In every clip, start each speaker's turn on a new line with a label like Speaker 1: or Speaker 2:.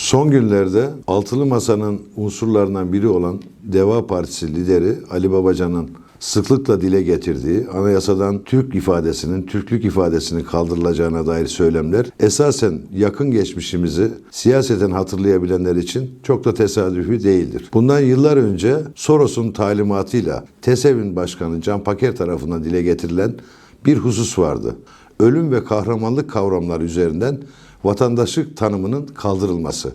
Speaker 1: Son günlerde Altılı Masa'nın unsurlarından biri olan Deva Partisi lideri Ali Babacan'ın sıklıkla dile getirdiği anayasadan Türk ifadesinin, Türklük ifadesinin kaldırılacağına dair söylemler esasen yakın geçmişimizi siyaseten hatırlayabilenler için çok da tesadüfi değildir. Bundan yıllar önce Soros'un talimatıyla TESEV'in başkanı Can Paker tarafından dile getirilen bir husus vardı. Ölüm ve kahramanlık kavramları üzerinden vatandaşlık tanımının kaldırılması.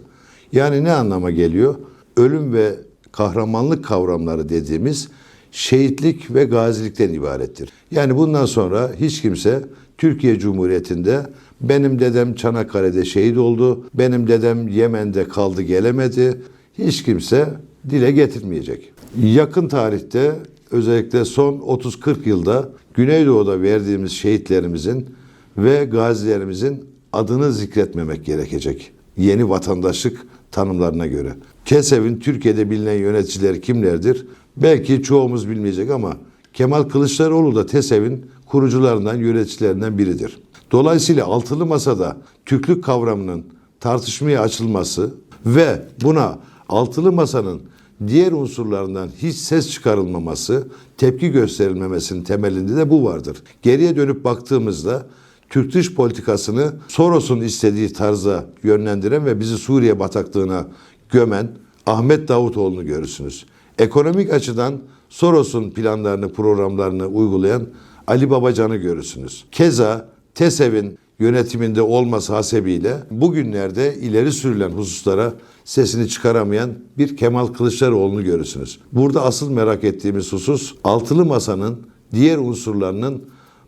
Speaker 1: Yani ne anlama geliyor? Ölüm ve kahramanlık kavramları dediğimiz şehitlik ve gazilikten ibarettir. Yani bundan sonra hiç kimse Türkiye Cumhuriyeti'nde benim dedem Çanakkale'de şehit oldu, benim dedem Yemen'de kaldı gelemedi, hiç kimse dile getirmeyecek. Yakın tarihte özellikle son 30-40 yılda Güneydoğu'da verdiğimiz şehitlerimizin ve gazilerimizin adını zikretmemek gerekecek. Yeni vatandaşlık tanımlarına göre. KESEV'in Türkiye'de bilinen yöneticileri kimlerdir? Belki çoğumuz bilmeyecek ama Kemal Kılıçdaroğlu da TESEV'in kurucularından, yöneticilerinden biridir. Dolayısıyla altılı masada Türklük kavramının tartışmaya açılması ve buna altılı masanın diğer unsurlarından hiç ses çıkarılmaması, tepki gösterilmemesinin temelinde de bu vardır. Geriye dönüp baktığımızda Türk dış politikasını Soros'un istediği tarza yönlendiren ve bizi Suriye bataklığına gömen Ahmet Davutoğlu'nu görürsünüz. Ekonomik açıdan Soros'un planlarını, programlarını uygulayan Ali Babacan'ı görürsünüz. Keza TESEV'in yönetiminde olması hasebiyle bugünlerde ileri sürülen hususlara sesini çıkaramayan bir Kemal Kılıçdaroğlu'nu görürsünüz. Burada asıl merak ettiğimiz husus altılı masanın diğer unsurlarının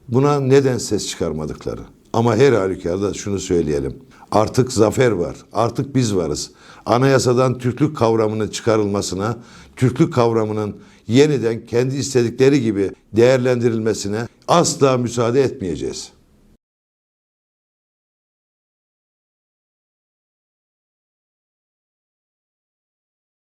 Speaker 1: buna neden ses çıkarmadıkları. Ama her halükarda şunu söyleyelim. Artık zafer var. Artık biz varız. Anayasadan Türklük kavramının çıkarılmasına, Türklük kavramının yeniden kendi istedikleri gibi değerlendirilmesine asla müsaade etmeyeceğiz.